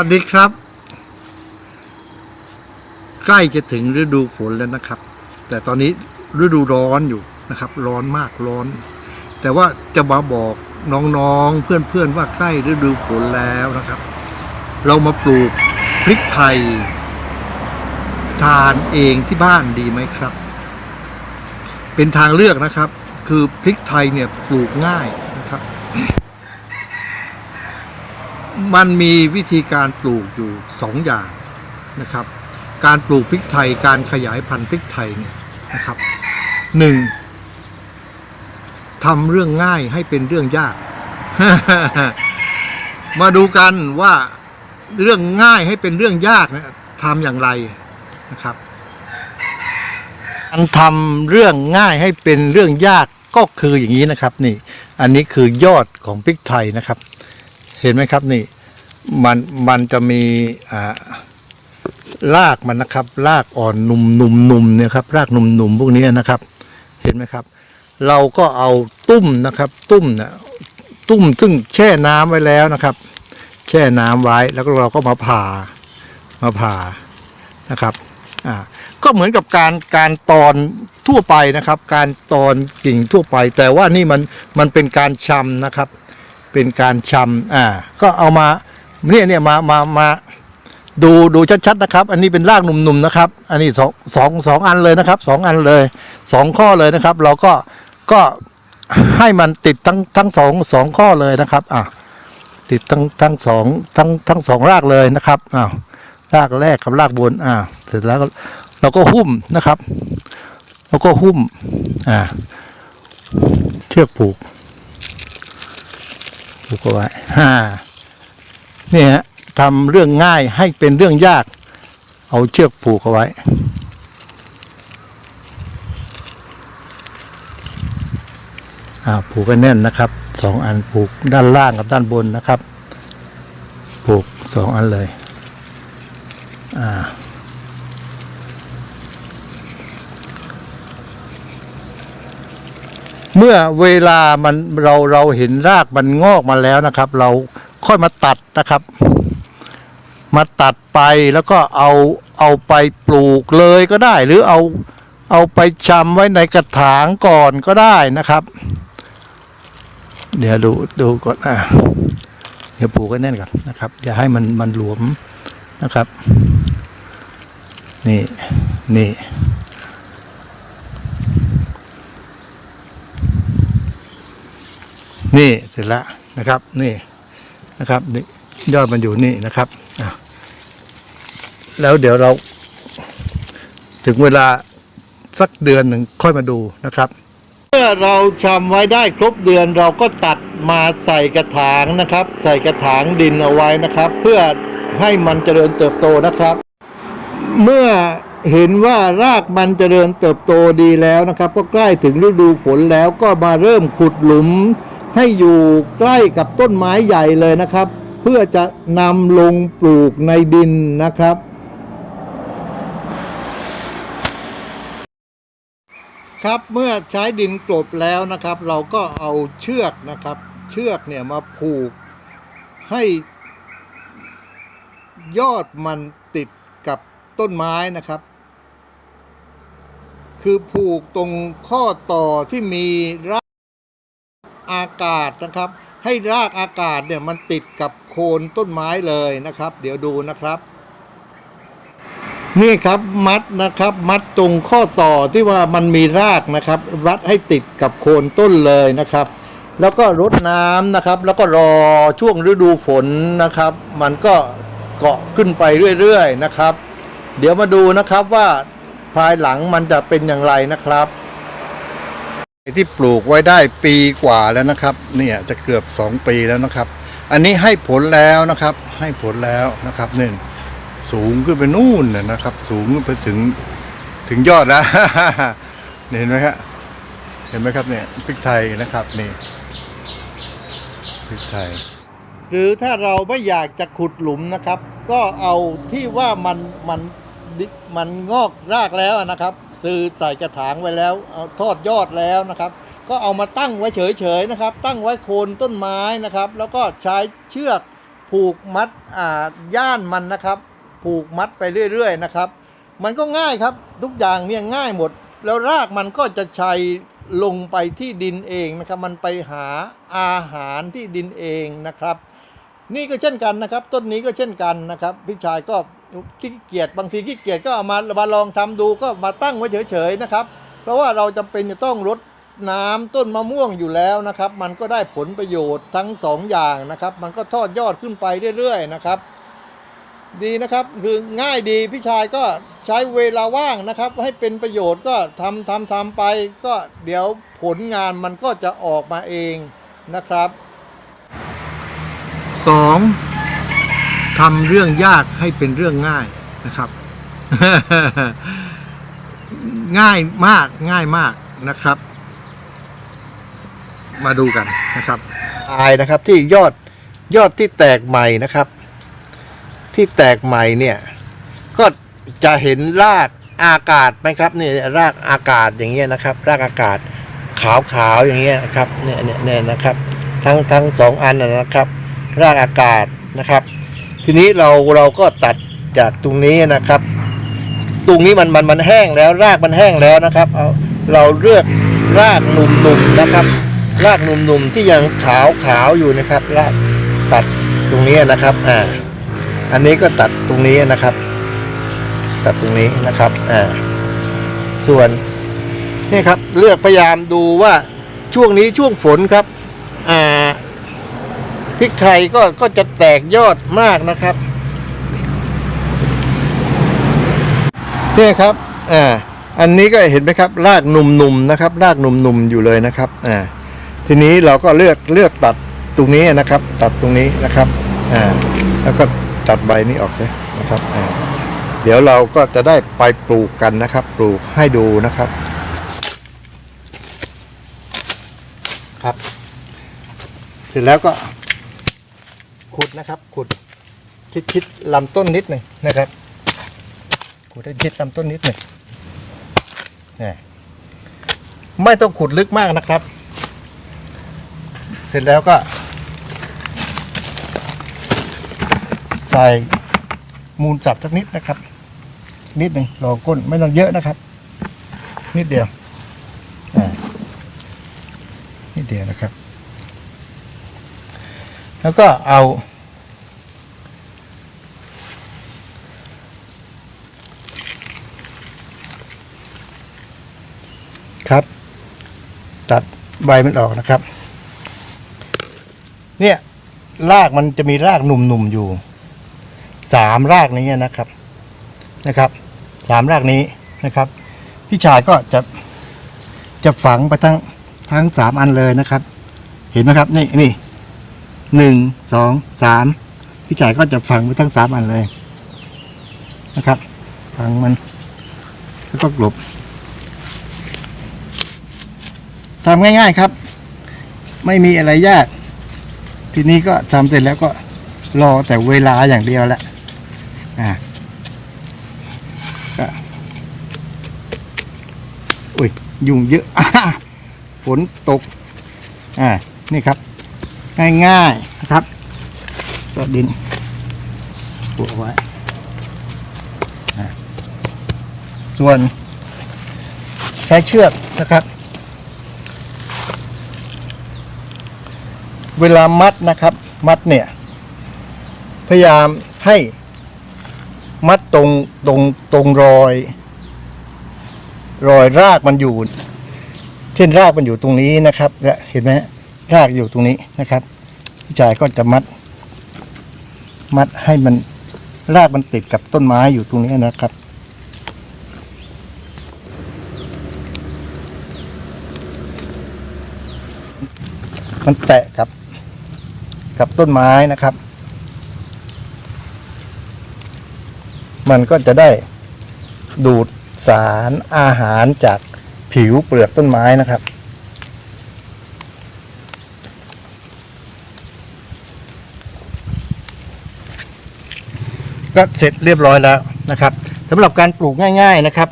สวัสดีครับ ใกล้จะถึงฤดูฝนแล้วนะครับ แต่ตอนนี้ฤดูร้อนอยู่นะครับ ร้อนมากร้อน แต่ว่าจะมาบอกน้องๆเพื่อนๆว่าใกล้ฤดูฝนแล้วนะครับ เรามาปลูกพริกไทย ทานเองที่บ้านดีไหมครับ เป็นทางเลือกนะครับ คือพริกไทยเนี่ยปลูกง่ายนะครับ มันมีวิธีการปลูกอยู่สองอย่างนะครับ การปลูกพริกไทยการขยายพันธุ์พริกไทยเนี่ยนะครับหนึ่งทำเรื่องง่ายให้เป็นเรื่องยาก มาดูกันว่าเรื่องง่ายให้เป็นเรื่องยากเนี่ยทำอย่างไรนะครับการทำเรื่องง่ายให้เป็นเรื่องยากก็คืออย่างนี้นะครับ นี่ อันนี้คือยอดของพริกไทยนะครับ เห็นไหมครับนี่มันมันจะมีอ่ารากมันนะครับ รากอ่อนหนุ่มหนุ่มหนุ่มเนี่ยครับรากหนุ่มหนุ่มพวกนี้นะครับ เห็นไหมครับ เราก็เอาตุ้มนะครับ ตุ้มเนี่ยตุ้มซึ่งแช่น้ำไว้แล้วนะครับ แช่น้ำไว้แล้วก็เราก็มาผ่ามาผ่านะครับอ่าก็เหมือนกับการการตอนทั่วไปนะครับ การตอนกิ่งทั่วไป แต่ว่านี่มันมันเป็นการชำนะครับ เป็นการชำอ่าก็เอามาเนี่ยเนี่ยมามามาดูดูชัดๆนะครับ อันนี้เป็นรากหนุ่มๆนะครับ อันนี้สองสองสองอันเลยนะครับสองอันเลยสองข้อเลยนะครับ เราก็ก็ให้มันติดทั้งทั้งสองสองข้อเลยนะครับอะติดทั้งทั้งสองทั้งทั้งสองรากเลยนะครับอ้าวรากแรกกับรากบนอ่าเสร็จแล้วเราก็หุ้มนะครับ แล้วก็หุ้มอ่าเชือกผูก ผูกเอาไว้าเนี่ยฮะทำเรื่องง่ายให้เป็นเรื่องยาก เอาเชือกผูกเอาไว้อผูกกันแน่นนะครับสองอันผูกด้านล่างกับด้านบนนะครับ ผูกสองอันเลย อ่า เมื่อเวลามันเราเราเห็นรากมันงอกมาแล้วนะครับ เราค่อยมาตัดนะครับ มาตัดไปแล้วก็เอาเอาไปปลูกเลยก็ได้ หรือเอาเอาไปชำไว้ในกระถางก่อนก็ได้นะครับ เดี๋ยวดูดูก่อนอะเดี๋ยวปลูกให้แน่นก่อนนะครับอย่าให้มันมันหลวมนะครับ นี่นี่ นี่เสร็จแล้วนะครับ นี่นะครับนี่ยอดมันอยู่นี่นะครับแล้วเดี๋ยวเรา ถึงเวลาสักเดือนหนึ่งค่อยมาดูนะครับเมื่อเราชำไว้ได้ครบเดือนเราก็ตัดมาใส่กระถางนะครับ ใส่กระถางดินเอาไว้นะครับ เพื่อให้มันเจริญเติบโตนะครับ เมื่อเห็นว่ารากมันเจริญเติบโตดีแล้วนะครับ ก็ใกล้ถึงฤดูฝนแล้วก็มาเริ่มขุดหลุม ให้อยู่ใกล้กับต้นไม้ใหญ่เลยนะครับ เพื่อจะนำลงปลูกในดินนะครับ ครับเมื่อใช้ดินกลบแล้วนะครับ เราก็เอาเชือกนะครับ เชือกเนี่ยมาผูกให้ยอดมันติดกับต้นไม้นะครับ คือผูกตรงข้อต่อที่มีราก อากาศนะครับ ให้รากอากาศเนี่ยมันติดกับโคนต้นไม้เลยนะครับ เดี๋ยวดูนะครับ นี่ครับมัดนะครับ มัดตรงข้อต่อที่ว่ามันมีรากนะครับ รัดให้ติดกับโคนต้นเลยนะครับ แล้วก็รดน้ำนะครับ แล้วก็รอช่วงฤดูฝนนะครับ มันก็เกาะขึ้นไปเรื่อยๆนะครับ เดี๋ยวมาดูนะครับว่าภายหลังมันจะเป็นอย่างไรนะครับ ที่ปลูกไว้ได้ปีกว่าแล้วนะครับ เนี่ยจะเกือบสองปีแล้วนะครับ อันนี้ให้ผลแล้วนะครับ ให้ผลแล้วนะครับหนึ่งสูงขึ้นไปนู่นนะครับ สูงขึ้นไปถึงถึงยอดแล้วนี่เห็นไหมครับเห็นไหมครับเนี่ยพริกไทยนะครับนี่พริกไทย หรือถ้าเราไม่อยากจะขุดหลุมนะครับ ก็เอาที่ว่ามันมัน มันงอกรากแล้วนะครับ ซื้อใส่กระถางไว้แล้วเอาทอดยอดแล้วนะครับ ก็เอามาตั้งไว้เฉยๆนะครับ ตั้งไว้โคนต้นไม้นะครับ แล้วก็ใช้เชือกผูกมัดอ่าย่านมันนะครับ ผูกมัดไปเรื่อยๆนะครับ มันก็ง่ายครับทุกอย่างเนี่ยง่ายหมด แล้วรากมันก็จะชัยลงไปที่ดินเองนะครับ มันไปหาอาหารที่ดินเองนะครับ นี่ก็เช่นกันนะครับ ต้นนี้ก็เช่นกันนะครับ พี่ชายก็ ขี้เกียจบางทีขี้เกียจก็เอามามาลองทำดูก็มาตั้งไว้เฉยๆนะครับ เพราะว่าเราจำเป็นจะต้องรดน้ำต้นมะม่วงอยู่แล้วนะครับ มันก็ได้ผลประโยชน์ทั้งสองอย่างนะครับ มันก็ทอดยอดขึ้นไปเรื่อยๆนะครับ ดีนะครับคือง่ายดีพี่ชายก็ใช้เวลาว่างนะครับ ให้เป็นประโยชน์ก็ทำทำทำไป ก็เดี๋ยวผลงานมันก็จะออกมาเองนะครับสอง ทำเรื่องยากให้เป็นเรื่องง่ายนะครับ ง่ายมากง่ายมากนะครับ มาดูกันนะครับอายนะครับที่ยอดยอดที่แตกใหม่นะครับ ที่แตกใหม่เนี่ย ก็จะเห็นรากอากาศไหมครับเนี่ยรากอากาศอย่างเงี้ยนะครับ รากอากาศขาวๆอย่างเงี้ยนะครับเนี่ยเนี่ยนะครับ ทั้งทั้งสองอันนะครับ รากอากาศนะครับ ทีนี้เราเราก็ตัดจากตรงนี้นะครับ ตรงนี้มันมันมันแห้งแล้วรากมันแห้งแล้วนะครับเอาเราเลือกรากหนุ่มๆนะครับ รากหนุ่มๆที่ยังขาวขาวๆอยู่นะครับ รากตัดตรงนี้นะครับอ่าอันนี้ก็ตัดตรงนี้นะครับ ตัดตรงนี้นะครับอ่าส่วนนี่ครับเลือกพยายามดูว่าช่วงนี้ช่วงฝนครับอ่า พริกไทยก็ก็จะแตกยอดมากนะครับเนี่ยครับอ่าอันนี้ก็เห็นไหมครับรากหนุ่มๆนะครับรากหนุ่มๆอยู่เลยนะครับอ่าทีนี้เราก็เลือกเลือกตัดตรงนี้นะครับ ตัดตรงนี้นะครับอ่าแล้วก็ตัดใบนี้ออกเลยนะครับอ่าเดี๋ยวเราก็จะได้ไปปลูกกันนะครับ ปลูกให้ดูนะครับครับ เสร็จแล้วก็ ขุดนะครับ ขุดชิดชิดลำต้นนิดหนึ่งนะครับ ขุดให้ชิดลำต้นนิดหนึ่งนี่ไม่ต้องขุดลึกมากนะครับ เสร็จแล้วก็ ใส่มูลสัตว์สักนิดนะครับ นิดหนึ่งรองก้นไม่ต้องเยอะนะครับ นิดเดียวนิดเดียวนะครับ แล้วก็เอา ครับ ตัดใบมันออกนะครับ เนี่ยรากมันจะมีรากหนุ่มๆอยู่สามรากนี้นะครับนะครับสามรากนี้นะครับ พี่ชายก็จะจะฝังไปทั้งทั้งสามอันเลยนะครับ เห็นไหมครับ นี่นี่หนึ่งสองสามพี่ชายก็จะฝังไปทั้งสามอันเลยนะครับฝังมัน แล้วก็กลบ ทำง่าย ๆครับ ไม่มีอะไรยาก ทีนี้ก็ทำเสร็จแล้วก็รอแต่เวลาอย่างเดียวแหละอ่าก็อุ้ยยุงเยอะฝนตกอ่านี่ครับ ง่ายๆนะครับก็ดินปลูกไว้ส่วนใช้เชือกนะครับ เวลามัดนะครับ มัดเนี่ย พยายามให้มัดตรงตรงตรงรอย รอยรากมันอยู่ เช่นรากมันอยู่ตรงนี้นะครับเห็นไหมรากอยู่ตรงนี้นะครับพี่ชายก็จะมัด มัดให้มันรากมันติดกับต้นไม้อยู่ตรงนี้นะครับมันแตะกับ กับต้นไม้นะครับ มันก็จะได้ดูดสารอาหารจากผิวเปลือกต้นไม้นะครับ ก็เสร็จเรียบร้อยแล้วนะครับสำหรับการปลูกง่าย ๆนะครับ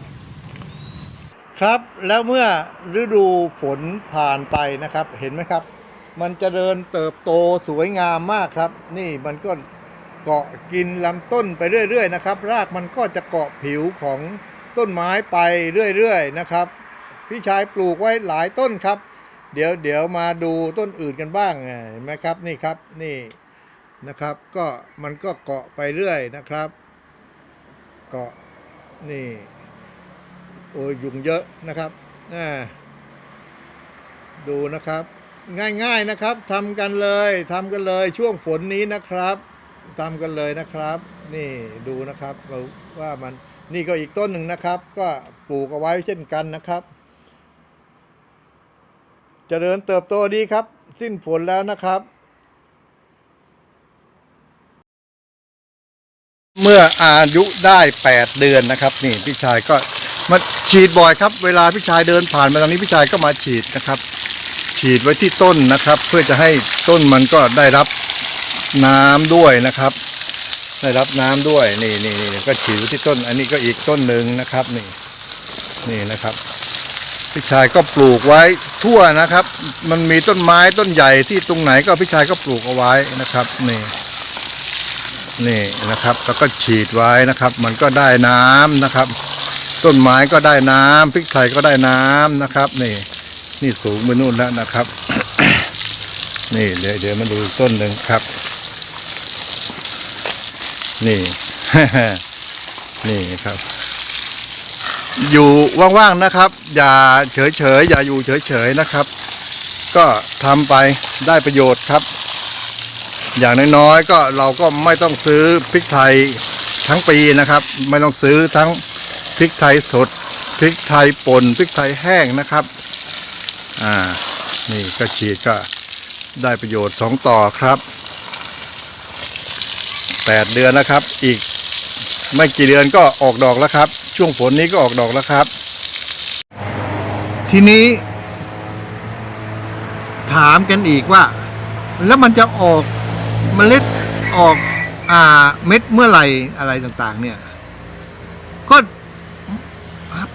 ครับแล้วเมื่อฤดูฝนผ่านไปนะครับ เห็นไหมครับ มันจเจริญเติบโตสวยงามมากครับ นี่มันก็เกาะกินลำต้นไปเรื่อย ๆ นะครับ รากมันก็จะเกาะผิวของต้นไม้ไปเรื่อย ๆ นะครับ พี่ชายปลูกไว้หลายต้นครับ เดี๋ยวเดี๋ยวมาดูต้นอื่นกันบ้างเห็นไหมครับนี่ครับนี่นะครับ ก็มันก็เกาะไปเรื่อยนะครับ เกาะนี่โอ้ยยุงเยอะนะครับอ่าดูนะครับ ง่ายๆนะครับทำกันเลยทำกันเลยช่วงฝนนี้นะครับทำกันเลยนะครับ นี่ดูนะครับเราว่ามันนี่ก็อีกต้นหนึ่งนะครับ ก็ปลูกเอาไว้เช่นกันนะครับเจริญเติบโตดีครับ สิ้นฝนแล้วนะครับ เมื่ออายุได้ 8 เดือนนะครับ นี่พี่ชายก็มาฉีดบ่อยครับ เวลาพี่ชายเดินผ่านมาตรงนี้พี่ชายก็มาฉีดนะครับ ฉีดไว้ที่ต้นนะครับ เพื่อจะให้ต้นมันก็ได้รับน้ำด้วยนะครับ ได้รับน้ำด้วยนี่นี่นี่ก็ฉีดไว้ที่ต้น อันนี้ก็อีกต้นหนึ่งนะครับนี่นี่นะครับพี่ชายก็ปลูกไว้ทั่วนะครับ มันมีต้นไม้ต้นใหญ่ที่ตรงไหนก็พี่ชายก็ปลูกเอาไว้นะครับนี่นี่นะครับ แล้วก็ฉีดไว้นะครับ มันก็ได้น้ำนะครับ ต้นไม้ก็ได้น้ำพริกไทยก็ได้น้ำนะครับนี่ นี่สูงไปนู่นแล้วนะครับ นี่เดี๋ยวเดี๋ยวมาดูต้นหนึ่งครับ นี่ นี่ครับ อยู่ว่างๆนะครับ อย่าเฉยๆอย่าอยู่เฉยๆนะครับ ก็ทำไปได้ประโยชน์ครับ อย่างน้อยๆก็เราก็ไม่ต้องซื้อพริกไทยทั้งปีนะครับ ไม่ต้องซื้อทั้งพริกไทยสดพริกไทยป่นพริกไทยแห้งนะครับ อ่า นี่ก็ฉีดก็ได้ประโยชน์สองต่อครับแปดเดือนนะครับ อีกไม่กี่เดือนก็ออกดอกแล้วครับ ช่วงฝนนี้ก็ออกดอกแล้วครับ ทีนี้ ถามกันอีกว่า แล้วมันจะออกเมล็ดออกอ่าเม็ดเมื่อไหร่อะไรต่างๆ เนี่ย ก็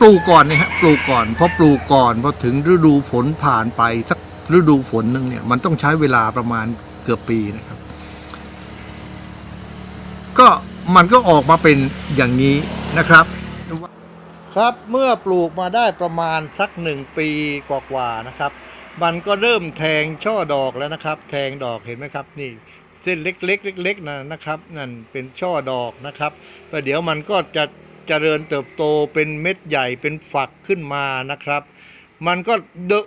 ปลูกก่อนเนี่ยฮะปลูกก่อนพอปลูกก่อนพอถึงฤดูฝนผ่านไปสักฤดูฝนหนึ่งเนี่ยมันต้องใช้เวลาประมาณเกือบปีนะครับ ก็มันก็ออกมาเป็นอย่างนี้นะครับ ครับเมื่อปลูกมาได้ประมาณสักหนึ่งปีกว่าๆนะครับ มันก็เริ่มแทงช่อดอกแล้วนะครับ แทงดอกเห็นไหมครับนี่เส้นเล็กๆเล็กๆนะนะครับ นั่นเป็นช่อดอกนะครับแล้วเดี๋ยวมันก็จะ เจริญเติบโตเป็นเม็ดใหญ่เป็นฝักขึ้นมานะครับ มันก็ดก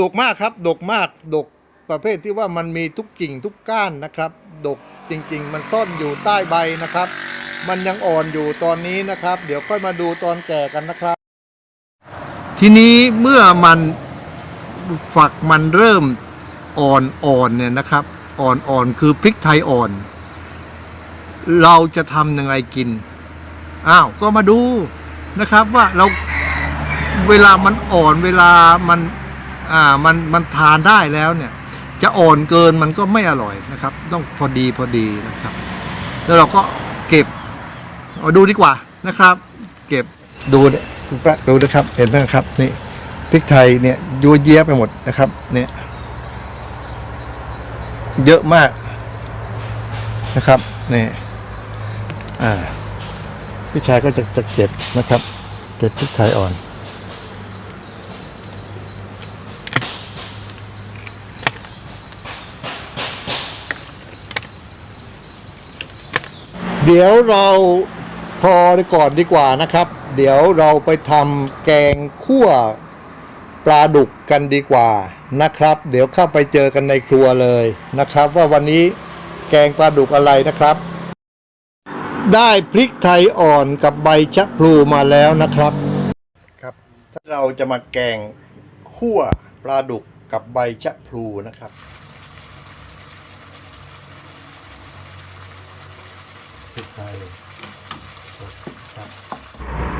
ดกมากครับ ดกมากดกประเภทที่ว่ามันมีทุกกิ่งทุกก้านนะครับ ดกจริง ๆ มันซ่อนอยู่ใต้ใบนะครับ มันยังอ่อนอยู่ตอนนี้นะครับ เดี๋ยวค่อยมาดูตอนแก่กันนะครับ ทีนี้เมื่อมันฝักมันเริ่มอ่อนๆเนี่ยนะครับ อ่อนๆคือพริกไทยอ่อน เราจะทำยังไงกิน อ้าวก็มาดูนะครับว่าเราเวลามันอ่อนเวลามันอ่ามันมันทานได้แล้วเนี่ย จะอ่อนเกินมันก็ไม่อร่อยนะครับ ต้องพอดีพอดีนะครับ แล้วเราก็เก็บเอาดูดีกว่านะครับ เก็บดูเนี่ยคุณแป๊ะดูนะครับเห็นไหมครับนี่พริกไทยเนี่ยยัวเยียไปหมดนะครับ เนี่ย เยอะมากนะครับนี่อ่า พี่ชายก็จะจะเก็บนะครับ เก็บพริกไทยอ่อนเดี๋ยวเราพอก่อนดีกว่านะครับ เดี๋ยวเราไปทำแกงคั่วปลาดุกกันดีกว่านะครับ เดี๋ยวเข้าไปเจอกันในครัวเลยนะครับ ว่าวันนี้แกงปลาดุกอะไรนะครับ ได้พริกไทยอ่อนกับใบชะพลูมาแล้วนะครับครับถ้าเราจะมาแกงคั่วปลาดุกกับใบชะพลูนะครับพริกไทยครับ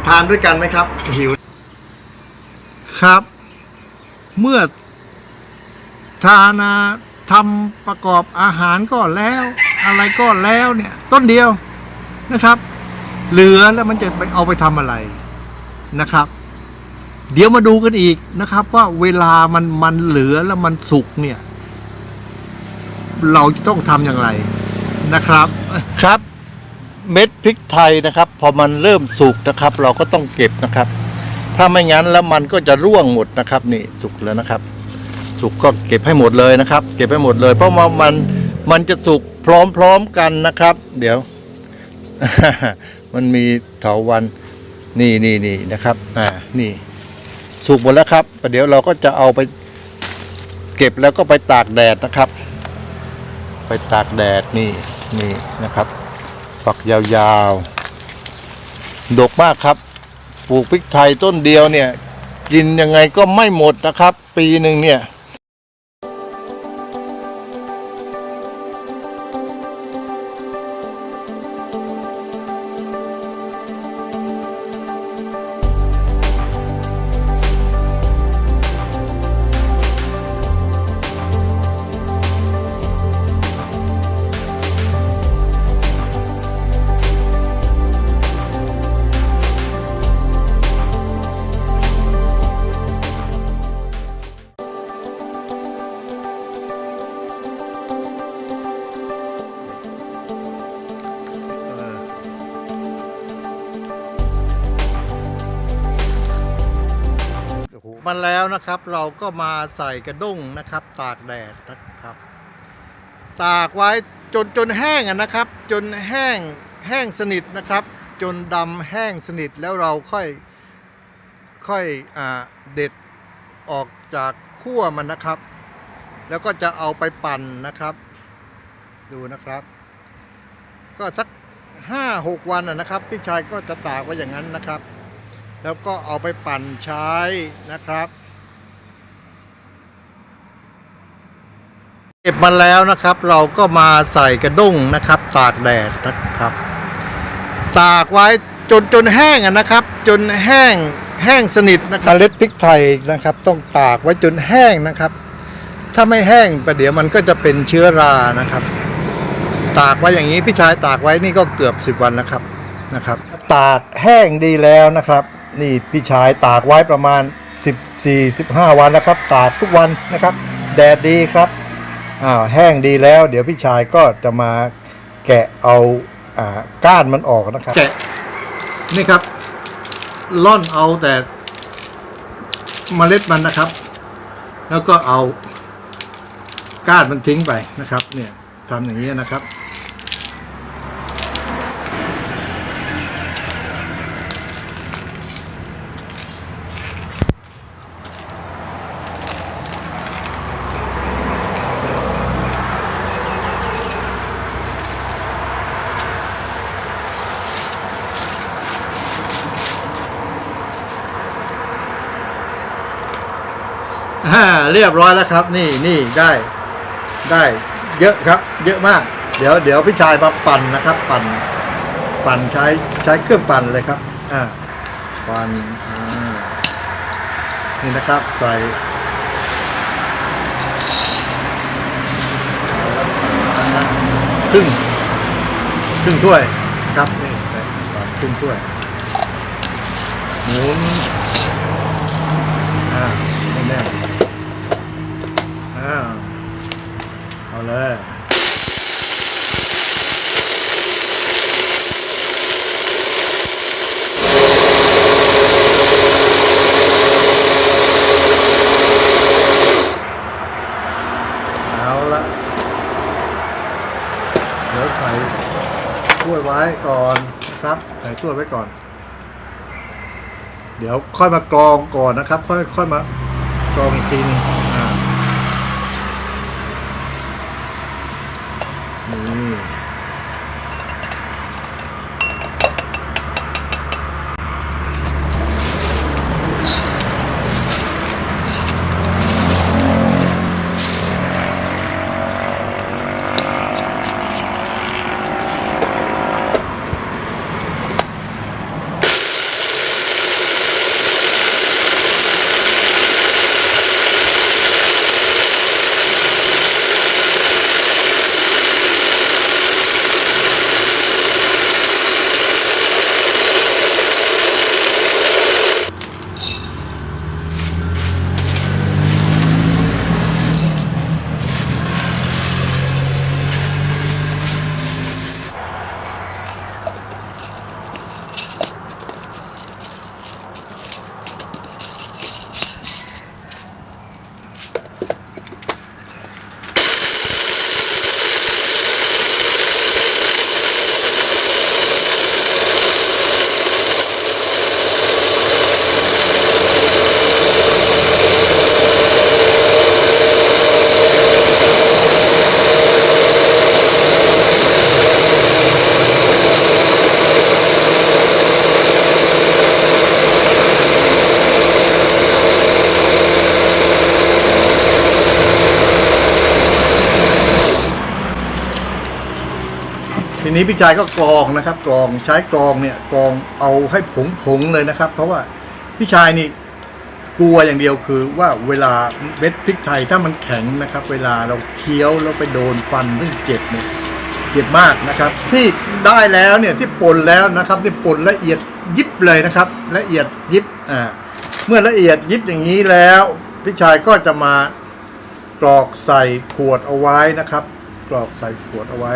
ทานด้วยกันไหมครับ หิวครับ เมื่อทานาทำประกอบอาหารก็แล้ว อะไรก็แล้วเนี่ย ต้นเดียว นะครับ เหลือแล้วมันจะไปเอาไปทำอะไรนะครับ เดี๋ยวมาดูกันอีกนะครับ ว่าเวลามันมันเหลือแล้วมันสุกเนี่ย เราจะต้องทำอย่างไรนะครับครับ เม็ดพริกไทยนะครับ พอมันเริ่มสุกนะครับ เราก็ต้องเก็บนะครับ ถ้าไม่งั้นแล้วมันก็จะร่วงหมดนะครับนี่สุกแล้วนะครับ สุกก็เก็บให้หมดเลยนะครับ เก็บให้หมดเลย เพราะว่ามันมันจะสุกพร้อมๆกันนะครับ เดี๋ยว มันมีเถาวันนี่นี่นี่นะครับ อ่า นี่สุกหมดแล้วครับประเดี๋ยวเราก็จะเอาไปเก็บแล้วก็ไปตากแดดนะครับ ไปตากแดดนี่นี่นะครับฝักยาวๆ ดกมากครับ ปลูกพริกไทยต้นเดียวเนี่ย กินยังไงก็ไม่หมดนะครับ ปีหนึ่งเนี่ย มันแล้วนะครับ เราก็มาใส่กระด้งนะครับ ตากแดดนะครับ ตากไว้จนจนแห้งอะนะครับ จนแห้งแห้งสนิทนะครับ จนดำแห้งสนิทแล้วเราค่อยค่อยอเด็ดออกจากขั้วมันนะครับ แล้วก็จะเอาไปปั่นนะครับ ดูนะครับ ก็สักห้าหกวันอะนะครับ พี่ชายก็จะตากไว้อย่างนั้นนะครับ แล้วก็เอาไปปั่นใช้นะครับ เก็บมาแล้วนะครับ เราก็มาใส่กระด้งนะครับ ตากแดดนะครับ ตากไว้จนจนแห้งนะครับ จนแห้งแห้งสนิทนะครับเล็ดพริกไทยนะครับ ต้องตากไว้จนแห้งนะครับ ถ้าไม่แห้งประเดี๋ยวมันก็จะเป็นเชื้อรานะครับ ตากไว้อย่างนี้พี่ชายตากไว้นี่ก็เกือบสิบวันนะครับนะครับ ตากแห้งดีแล้วนะครับ นี่พี่ชายตากไว้ประมาณ 14 15 วันแล้วครับ ตากทุกวันนะครับ แดดดีครับอ้าวแห้งดีแล้ว เดี๋ยวพี่ชายก็จะมาแกะเอาอ่าก้านมันออกนะครับ แกะนี่ครับล่อนเอาแต่เมล็ดมันนะครับ แล้วก็เอาก้านมันทิ้งไปนะครับ เนี่ยทำอย่างนี้นะครับ เรียบร้อยแล้วครับ นี่นี่ได้ได้เยอะครับ เยอะมาก เดี๋ยวเดี๋ยวพี่ชายมาปั่นนะครับ ปั่นปั่นใช้ใช้เครื่องปั่นเลยครับอ่าปั่นอ่านี่นะครับใส่ครึ่งครึ่งถ้วยครับนี่ใส่ครึ่งถ้วยหมุนอ่าไม่แน่น เอาเลยเอาละเดี๋ยวใส่ถ้วยไว้ก่อนครับ ใส่ถ้วยไว้ก่อน เดี๋ยวค่อยมากรองก่อนนะครับ ค่อยค่อยมากรองอีกทีนึงอ่า นี้พี่ชายก็กรองนะครับกรองใช้กรองเนี่ยกรองเอาให้ผงผงๆเลยนะครับ เพราะว่าพี่ชายนี่กลัวอย่างเดียวคือว่าเวลาเม็ดพริกไทยถ้ามันแข็งนะครับ เวลาเราเคี้ยวแล้วไปโดนฟันซึ่งเจ็บเนี่ยเจ็บมากนะครับ ที่ได้แล้วเนี่ยที่ป่นแล้วนะครับที่ป่นละเอียดยิบเลยนะครับ ละเอียดยิบอ่าเมื่อละเอียดยิบอย่างนี้แล้วพี่ชายก็จะมากรอกใส่ขวดเอาไว้นะครับ กรอกใส่ขวดเอาไว้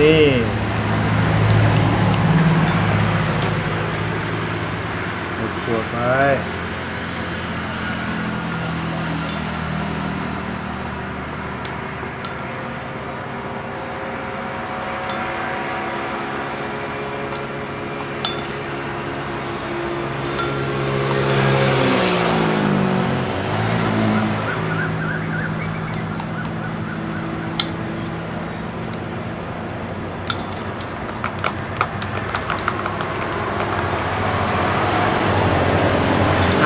นี่หมดขวดไป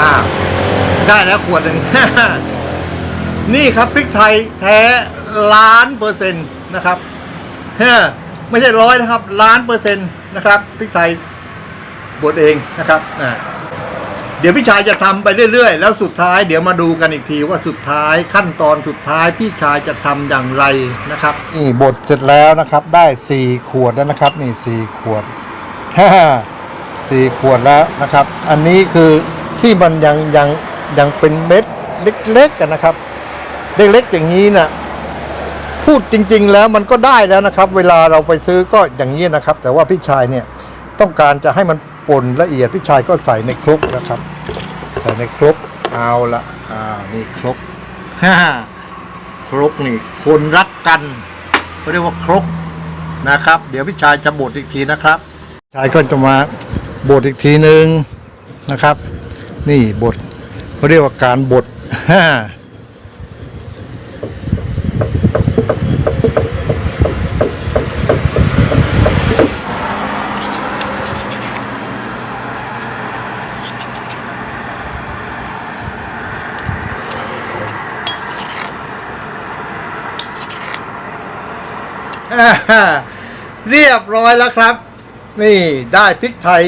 อ่า ได้แล้วขวดหนึ่ง นี่ครับพริกไทยแท้ล้านเปอร์เซ็นต์นะครับเฮ้อไม่ใช่ร้อยนะครับ ล้านเปอร์เซ็นต์นะครับพริกไทยบดเองนะครับเดี๋ยวพี่ชายจะทำไปเรื่อยๆ แล้วสุดท้ายเดี๋ยวมาดูกันอีกทีว่าสุดท้ายขั้นตอนสุดท้ายพี่ชายจะทำอย่างไรนะครับนี่บดเสร็จแล้วนะครับ ได้สี่ขวดแล้วนะครับ นี่สี่ขวดสี่ขวดแล้วนะครับ อันนี้คือที่มันยังยัง ยังเป็นเม็ดเล็กๆกันนะครับ เล็กๆอย่างนี้นะพูดจริง ๆ แล้วมันก็ได้แล้วนะครับ เวลาเราไปซื้อก็อย่างนี้นะครับ แต่ว่าพี่ชายเนี่ยต้องการจะให้มันป่นละเอียดพี่ชายก็ใส่ในครกนะครับ ใส่ในครกเอาละอ่านี่ครกฮ่าครกนี่คนรักกันเขาเรียกว่าครกนะครับ เดี๋ยวพี่ชายจะบดอีกทีนะครับชายก็จะมาบดอีกทีหนึ่งนะครับ นี่บด เขาเรียกว่าการบดฮ่าเรียบร้อยแล้วครับ นี่ได้พริกไทย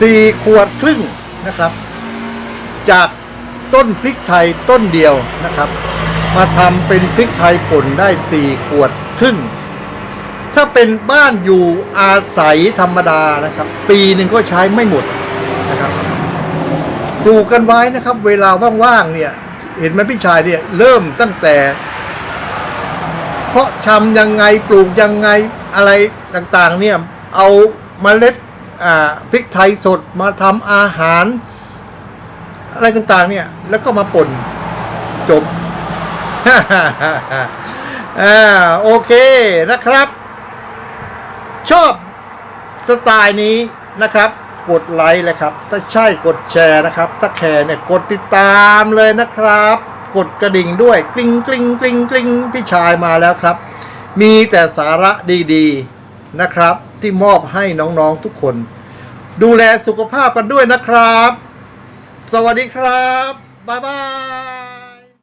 สี่ขวดครึ่งนะครับ จากต้นพริกไทยต้นเดียวนะครับ มาทำเป็นพริกไทยป่นได้สี่ขวดครึ่ง ถ้าเป็นบ้านอยู่อาศัยธรรมดานะครับ ปีหนึ่งก็ใช้ไม่หมดนะครับปลูกกันไว้นะครับ เวลาว่างๆเนี่ย เห็นไหมพี่ชายเนี่ยเริ่มตั้งแต่เพาะชำยังไงปลูกยังไงอะไรต่างๆเนี่ยเอาเมล็ดพริกไทยสดมาทำอาหาร อะไรต่างๆเนี่ย แล้วก็มาป่นจบอ่าโอเคนะครับ ชอบสไตล์นี้นะครับกดไลค์เลยครับ ถ้าใช่กดแชร์นะครับ ถ้าแชร์เนี่ยกดติดตามเลยนะครับ กดกระดิ่งด้วยกริ๊งกริ๊งกริ๊งกริ๊งพี่ชายมาแล้วครับ มีแต่สาระดีๆนะครับ ที่มอบให้น้องๆทุกคน ดูแลสุขภาพกันด้วยนะครับ สวัสดีครับ บ๊ายบาย